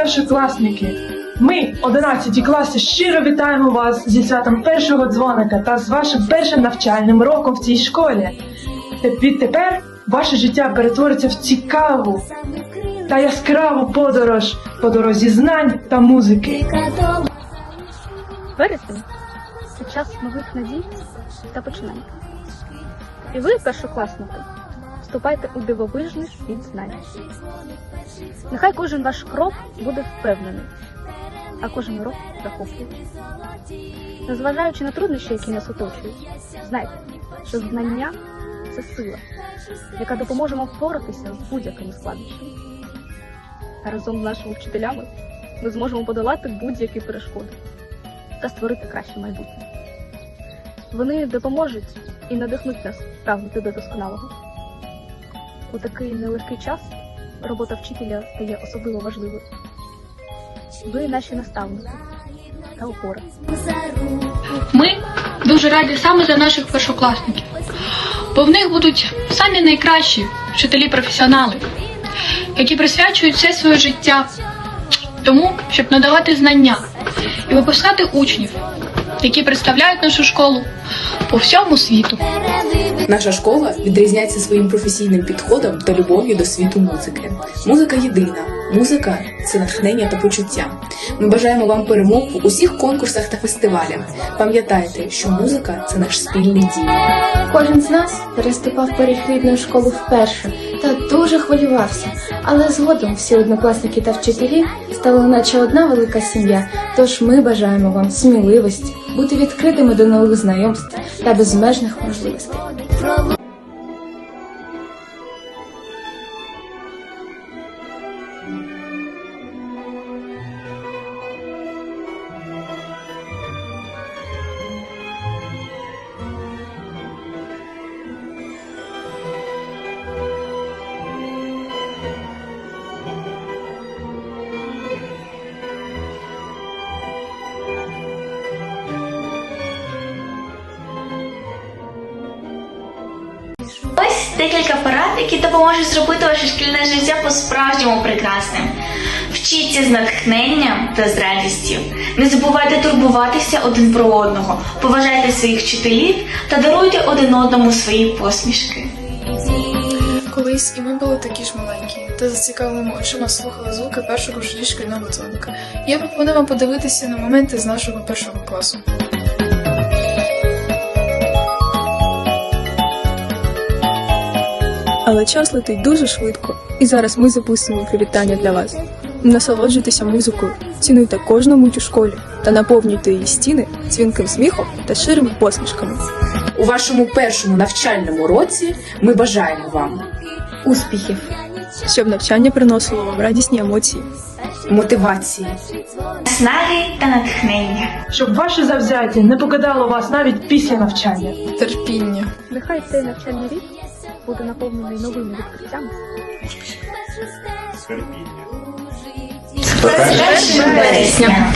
першокласники! Ми, 11 класи, щиро вітаємо вас зі святом першого дзвоника та з вашим першим навчальним роком в цій школі. Відтепер ваше життя перетвориться в цікаву та яскраву подорож по дорозі знань та музики. Вересень це час нових надій та починань. І ви, першокласники, вступайте у дивовижний світ знань. Нехай кожен ваш крок буде впевнений, а кожен урок захоплюючий. Незважаючи на труднощі, які нас оточують, знайте, що знання це сила, яка допоможе вам впоратися з будь-якими складнощами. А разом з нашими вчителями ми зможемо подолати будь-які перешкоди та створити краще майбутнє. Вони допоможуть і надихнуть нас прагнути до досконалого. У такий нелегкий час робота вчителя стає особливо важливою. Ви наші наставники та опора. Ми дуже раді саме за наших першокласників, бо в них будуть самі найкращі вчителі-професіонали, які присвячують все своє життя тому, щоб надавати знання і випускати учнів, які представляють нашу школу по всьому світу. Наша школа відрізняється своїм професійним підходом та любов'ю до світу музики. Музика єдина. Музика це натхнення та почуття. Ми бажаємо вам перемог в усіх конкурсах та фестивалях. Пам'ятайте, що музика це наш спільний дім. Кожен з нас переступав поріг рідної школи вперше та дуже хвилювався. Але згодом всі однокласники та вчителі стали наче одна велика сім'я. Тож ми бажаємо вам сміливості, бути відкритими до нових знайомств та безмежних можливостей. Декілька порад, які допоможуть зробити ваше шкільне життя по-справжньому прекрасним. Вчіться з натхненням та з радістю. Не забувайте турбуватися один про одного, поважайте своїх вчителів та даруйте один одному свої посмішки. Колись і ми були такі ж маленькі, та зацікавленими очима слухали звуки першого шкільного дзвоника. Я пропоную вам подивитися на моменти з нашого першого класу. Але час летить дуже швидко, і зараз ми запустимо привітання для вас. Насолоджуйтеся музикою, цінуйте кожну мить у школі та наповнюйте її стіни дзвінким сміхом та ширими посмішками. У вашому першому навчальному році ми бажаємо вам Успіхів! щоб навчання приносило вам радісні емоції. мотивації, Снаги та натхнення. Щоб ваше завзяття не покидало вас навіть після навчання. Терпіння. Нехай цей навчальний рік буде наповнений новими відкриттями З 1 вересня.